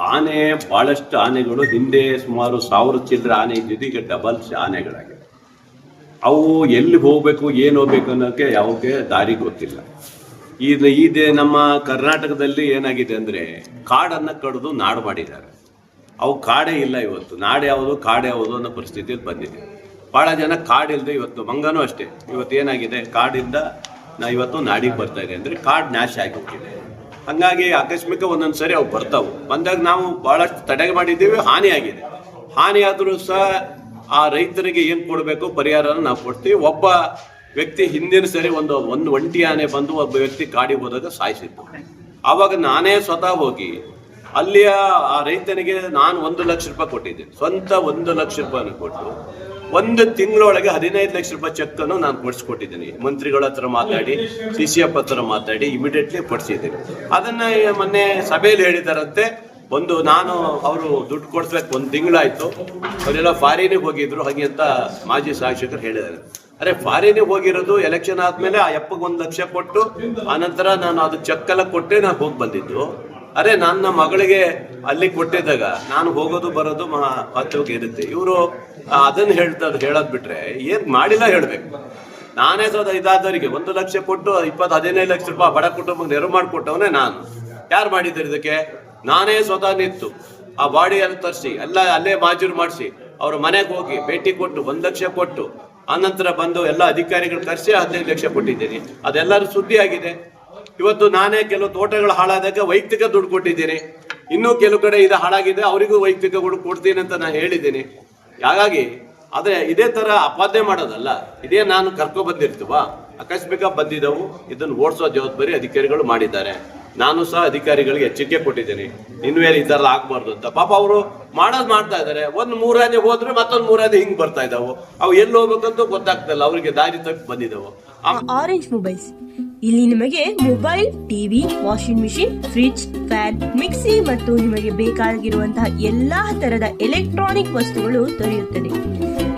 ಆನೆ ಬಹಳಷ್ಟು ಆನೆಗಳು ಹಿಂದೆ ಸುಮಾರು ಸಾವಿರ ಚಿಲ್ಲರೆ ಆನೆ ಇದ್ದಿದ್ದು, ಈಗ ಡಬಲ್ಸ್ ಆನೆಗಳಾಗಿವೆ. ಅವು ಎಲ್ಲಿ ಹೋಗ್ಬೇಕು, ಏನು ಹೋಗ್ಬೇಕು ಅನ್ನೋಕ್ಕೆ ಯಾವಕ್ಕೆ ದಾರಿ ಗೊತ್ತಿಲ್ಲ. ಇದು ಇದೆ ನಮ್ಮ ಕರ್ನಾಟಕದಲ್ಲಿ ಏನಾಗಿದೆ ಅಂದ್ರೆ, ಕಾಡನ್ನ ಕಡಿದು ನಾಡು ಮಾಡಿದ್ದಾರೆ. ಅವು ಕಾಡೇ ಇಲ್ಲ ಇವತ್ತು. ನಾಡು ಯಾವುದು, ಕಾಡು ಯಾವುದು ಅನ್ನೋ ಪರಿಸ್ಥಿತಿಯಲ್ಲಿ ಬಂದಿದೆ. ಬಹಳ ಜನ ಕಾಡಿಲ್ಲದೆ ಇವತ್ತು, ಮಂಗನೂ ಅಷ್ಟೇ. ಇವತ್ತು ಏನಾಗಿದೆ, ಕಾಡಿಂದ ನಾ ಇವತ್ತು ನಾಡಿಗೆ ಬರ್ತಾ ಇದೆ ಅಂದ್ರೆ ಕಾಡು ನಾಶ ಆಗಿ ಹೋಗಿದೆ. ಹಂಗಾಗಿ ಆಕಸ್ಮಿಕ ಒಂದೊಂದು ಸರಿ ಅವು ಬರ್ತಾವು. ಬಂದಾಗ ನಾವು ಬಹಳಷ್ಟು ತಡೆಗೆ ಮಾಡಿದ್ದೀವಿ ಹಾನಿಯಾಗಿದೆ ಹಾನಿಯಾದರೂ ಸಹ ಆ ರೈತರಿಗೆ ಏನು ಕೊಡಬೇಕು ಪರಿಹಾರನ ನಾವು ಕೊಡ್ತೀವಿ. ಒಬ್ಬ ವ್ಯಕ್ತಿ ಹಿಂದಿನ ಸರಿ ಒಂದು ಒಂದು ಒಂಟಿ ಆನೆ ಬಂದು ಒಬ್ಬ ವ್ಯಕ್ತಿ ಕಾಡಿಗೆ ಹೋದಾಗ ಸಾಯಿಸಿತ್ತು. ಆವಾಗ ನಾನೇ ಸ್ವತಃ ಹೋಗಿ ಅಲ್ಲಿಯ ಆ ರೈತನಿಗೆ ನಾನು ಒಂದು ಲಕ್ಷ ರೂಪಾಯಿ ಕೊಟ್ಟಿದ್ದೆ ಸ್ವಂತ ಒಂದು ಲಕ್ಷ ರೂಪಾಯಿ ಕೊಟ್ಟು ಒಂದು ತಿಂಗಳೊಳಗೆ ಹದಿನೈದು ಲಕ್ಷ ರೂಪಾಯಿ ಚೆಕ್ ಅನ್ನು ನಾನು ಕೊಡಿಸ್ಕೊಟ್ಟಿದ್ದೀನಿ. ಮಂತ್ರಿಗಳ ಹತ್ರ ಮಾತಾಡಿ ಸಿ ಸಿ ಎಫ್ ಹತ್ರ ಮಾತಾಡಿ ಇಮಿಡಿಯೇಟ್ಲಿ ಕೊಡಿಸಿದ್ದೀನಿ. ಅದನ್ನ ಮೊನ್ನೆ ಸಭೆಯಲ್ಲಿ ಹೇಳಿದಾರಂತೆ, ಒಂದು ನಾನು ಅವರು ದುಡ್ಡು ಕೊಡ್ಸ್ಬೇಕು, ಒಂದು ತಿಂಗಳಾಯ್ತು. ಅವರೆಲ್ಲ ಫಾರಿನಿಗೆ ಹೋಗಿದ್ರು, ಹಾಗೆ ಅಂತ ಮಾಜಿ ಶಾಸಕರು ಹೇಳಿದ್ದಾರೆ. ಅರೆ, ಫಾರಿನಿಗೆ ಹೋಗಿರೋದು ಎಲೆಕ್ಷನ್ ಆದ್ಮೇಲೆ ಆ ಎಪ್ಪಗೆ ಒಂದು ಲಕ್ಷ ಕೊಟ್ಟು, ಆನಂತರ ನಾನು ಅದು ಚೆಕ್ ಎಲ್ಲ ಕೊಟ್ಟೆ, ನಾನು ಹೋಗಿ ಬಂದಿದ್ದು. ಅರೆ, ನನ್ನ ಮಗಳಿಗೆ ಅಲ್ಲಿ ಕೊಟ್ಟಿದ್ದಾಗ ನಾನು ಹೋಗೋದು ಬರೋದು ಮಹತ್ವಕ್ಕೆ ಇರುತ್ತೆ. ಇವರು ಅದನ್ನ ಹೇಳ್ತಾರೆ ಹೇಳದ್ ಬಿಟ್ರೆ ಏನ್ ಮಾಡಿಲ್ಲ ಹೇಳ್ಬೇಕು. ನಾನೇ ಸದ ಇದಾದವರಿಗೆ ಒಂದು ಲಕ್ಷ ಕೊಟ್ಟು, ಇಪ್ಪತ್ತು ಹದಿನೈದು ಲಕ್ಷ ರೂಪಾಯಿ ಬಡ ಕುಟುಂಬಕ್ಕೆ ನೆರವು ಮಾಡಿಕೊಟ್ಟವನೇ ನಾನು. ಯಾರು ಮಾಡಿದ್ದಾರೆ ಇದಕ್ಕೆ? ನಾನೇ ಸ್ವತಃ ನಿಂತು ಆ ಬಾಡಿ ತರಿಸಿ, ಎಲ್ಲ ಅಲ್ಲೇ ಮಾಜೂರು ಮಾಡಿಸಿ, ಅವ್ರ ಮನೆಗೆ ಹೋಗಿ ಭೇಟಿ ಕೊಟ್ಟು ಒಂದು ಲಕ್ಷ ಕೊಟ್ಟು ಆನಂತರ ಬಂದು ಎಲ್ಲ ಅಧಿಕಾರಿಗಳು ಕರೆಸಿ ಹದಿನೈದು ಲಕ್ಷ ಕೊಟ್ಟಿದ್ದೀನಿ. ಅದೆಲ್ಲರೂ ಸುದ್ದಿ ಆಗಿದೆ ಇವತ್ತು ನಾನೇ ಕೆಲವು ತೋಟಗಳು ಹಾಳಾದಾಗ ವೈಯಕ್ತಿಕ ದುಡ್ಡು ಕೊಟ್ಟಿದ್ದೀನಿ. ಇನ್ನೂ ಕೆಲವು ಕಡೆ ಇದು ಹಾಳಾಗಿದೆ, ಅವರಿಗೂ ವೈಯಕ್ತಿಕ ದುಡ್ಡು ಕೊಡ್ತೀನಿ ಅಂತ ನಾನು ಹೇಳಿದ್ದೀನಿ. ಹಾಗಾಗಿ, ಆದ್ರೆ ಇದೇ ತರ ಅಪಾದನೆ ಮಾಡೋದಲ್ಲ. ಇದೇ ನಾನು ಕರ್ಕೊ ಬಂದಿರ್ತೀವ, ಆಕಸ್ಮಿಕ ಬಂದಿದ್ದವು ಇದನ್ನು ಓಡಿಸೋ ಜವಾಬ್ದಾರಿ ಅಧಿಕಾರಿಗಳು ಮಾಡಿದ್ದಾರೆ. ನಾನು ಸಹ ಅಧಿಕಾರಿಗಳಿಗೆ ಎಚ್ಚರಿಕೆ ಕೊಟ್ಟಿದ್ದೀನಿ. ಇನ್ನು ಮೇಲೆ ಈ ಥರ ಆಗ್ಬಾರ್ದು ಅಂತ. ಪಾಪ ಅವರು ಮಾಡೋದು ಮಾಡ್ತಾ ಇದ್ದಾರೆ ಒಂದು ಮೂರನೇ ಹೋದ್ರೆ ಮತ್ತೊಂದು ಮೂರಾನೆ ಹಿಂಗ್ ಬರ್ತಾ ಇದ್ದಾವೆ ಅವು ಎಲ್ಲಿ ಹೋಗ್ಬೇಕಂತ ಗೊತ್ತಾಗ್ತಿಲ್ಲ. ಅವರಿಗೆ ದಾರಿ ತಪ್ಪಿ ಬಂದಿದ್ದಾವೆ ಆರೆಂಜ್ ಮೊಬೈಲ್ಸ್ ಇಲ್ಲಿ ನಿಮಗೆ mobile TV washing machine fridge fan mixie ಮತ್ತು ನಿಮಗೆ ಬೇಕಾಗಿರುವಂತಹ ಎಲ್ಲಾ ತರದ ಎಲೆಕ್ಟ್ರಾನಿಕ್ ವಸ್ತುಗಳು ದೊರೆಯುತ್ತದೆ.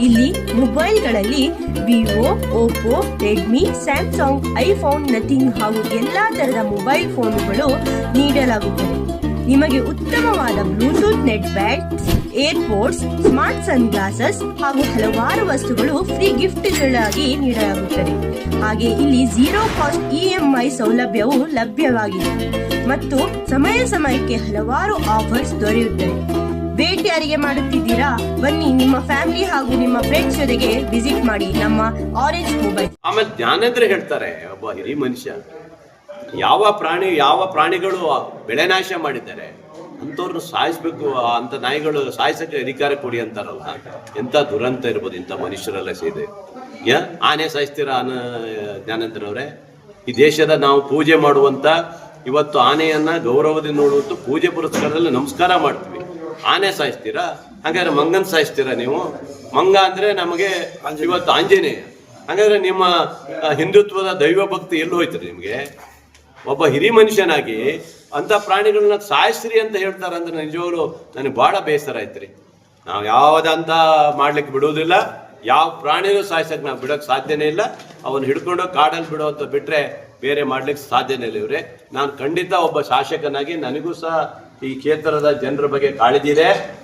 ಇಲ್ಲಿ ಮೊಬೈಲ್ಗಳಲ್ಲಿ Vivo Oppo Redmi Samsung iPhone Nothing ಹಾಗೂ ಎಲ್ಲಾ ತರದ ಮೊಬೈಲ್ ಫೋನ್ಗಳು ನೀಡಲಾಗುತ್ತದೆ. ನಿಮಗೆ ಉತ್ತಮವಾದ ಬ್ಲೂಟೂತ್ ನೆಟ್ ಬ್ಯಾಗ್ ಏರ್ಪೋರ್ಟ್ಸ್, ಸ್ಮಾರ್ಟ್ ಸನ್ ಗ್ಲಾಸಸ್ ಹಾಗೂ ಹಲವಾರು ವಸ್ತುಗಳು ಫ್ರೀ ಗಿಫ್ಟ್ಗಳಾಗಿ ನೀಡಲಾಗುತ್ತದೆ. ಹಾಗೆ ಇಲ್ಲಿ ಝೀರೋ ಕಾಸ್ಟ್ ಇಎಂಐ ಸೌಲಭ್ಯವು ಲಭ್ಯವಾಗಿದೆ ಮತ್ತು ಸಮಯ ಸಮಯಕ್ಕೆ ಹಲವಾರು ಆಫರ್ಸ್ ದೊರೆಯುತ್ತವೆ. ಭೇಟಿ ಯಾರಿಗೆ ಮಾಡುತ್ತಿದ್ದೀರಾ? ಬನ್ನಿ ನಿಮ್ಮ ಫ್ಯಾಮಿಲಿ ಹಾಗೂ ನಿಮ್ಮ ಫ್ರೆಂಡ್ಸ್ ಜೊತೆಗೆ ವಿಸಿಟ್ ಮಾಡಿ ನಮ್ಮ ಆರೆಂಜ್ ಮೊಬೈಲ್. ಆಮೇಲೆ ಹೇಳ್ತಾರೆ ಒಬ್ಬ ಹಿರಿ ಮನುಷ್ಯ. ಯಾವ ಪ್ರಾಣಿ ಯಾವ ಪ್ರಾಣಿಗಳು ಬೆಳೆ ನಾಶ ಮಾಡಿದ್ದಾರೆ ಅಂಥವ್ರನ್ನ ಸಾಯಿಸ್ಬೇಕು ಅಂತ ನಾಯಿಗಳು ಸಾಯಿಸಕ್ಕೆ ಅಧಿಕಾರ ಕೊಡಿ ಅಂತಾರಲ್ಲ ಎಂಥ ದುರಂತ ಇರ್ಬೋದು ಇಂಥ ಮನುಷ್ಯರೆಲ್ಲ ಸೇದೆ ಯಾ? ಆನೆ ಸಾಯಿಸ್ತೀರಾ ಅನ ಜ್ಞಾನೇಂದ್ರ ಅವರೇ? ಈ ದೇಶದ ನಾವು ಪೂಜೆ ಮಾಡುವಂಥ ಇವತ್ತು ಆನೆಯನ್ನು ಗೌರವದಿಂದ ನೋಡುವಂಥ ಪೂಜೆ ಪುರಸ್ಕಾರದಲ್ಲಿ ನಮಸ್ಕಾರ ಮಾಡ್ತೀವಿ. ಆನೆ ಸಾಯಿಸ್ತೀರಾ? ಹಾಗಾದ್ರೆ ಮಂಗನ್ ಸಾಯಿಸ್ತೀರಾ ನೀವು? ಮಂಗ ಅಂದ್ರೆ ನಮಗೆ ಇವತ್ತು ಆಂಜನೇಯ. ಹಾಗಾದ್ರೆ ನಿಮ್ಮ ಹಿಂದುತ್ವದ ದೈವ ಭಕ್ತಿ ಎಲ್ಲಿ ಹೋಯ್ತು ನಿಮಗೆ? ಒಬ್ಬ ಹಿರಿ ಮನುಷ್ಯನಾಗಿ ಅಂತ ಪ್ರಾಣಿಗಳನ್ನ ಸಾಯಿಸ್ರಿ ಅಂತ ಹೇಳ್ತಾರೆ ಅಂದ್ರೆ ನಿಜವಾಗ್ಲು ನನಗೆ ಬಹಳ ಬೇಸರ ಆಯ್ತ್ರಿ ನಾವು ಯಾವುದಂತ ಮಾಡ್ಲಿಕ್ಕೆ ಬಿಡುವುದಿಲ್ಲ. ಯಾವ ಪ್ರಾಣಿನೂ ಸಾಯಿಸಕ್ ನಾವು ಬಿಡೋಕ್ ಸಾಧ್ಯನೇ ಇಲ್ಲ. ಅವನ್ನ ಹಿಡ್ಕೊಂಡು ಕಾಡಲ್ಲಿ ಅಂತ ಬಿಟ್ರೆ ಬೇರೆ ಮಾಡ್ಲಿಕ್ಕೆ ಸಾಧ್ಯನೇ ಇಲ್ಲ ಇವ್ರೆ. ನಾನು ಖಂಡಿತ ಒಬ್ಬ ಶಾಸಕನಾಗಿ ನನಗೂ ಸಹ ಈ ಕ್ಷೇತ್ರದ ಜನರ ಬಗ್ಗೆ ಕಾಳಜಿ ಇದೆ.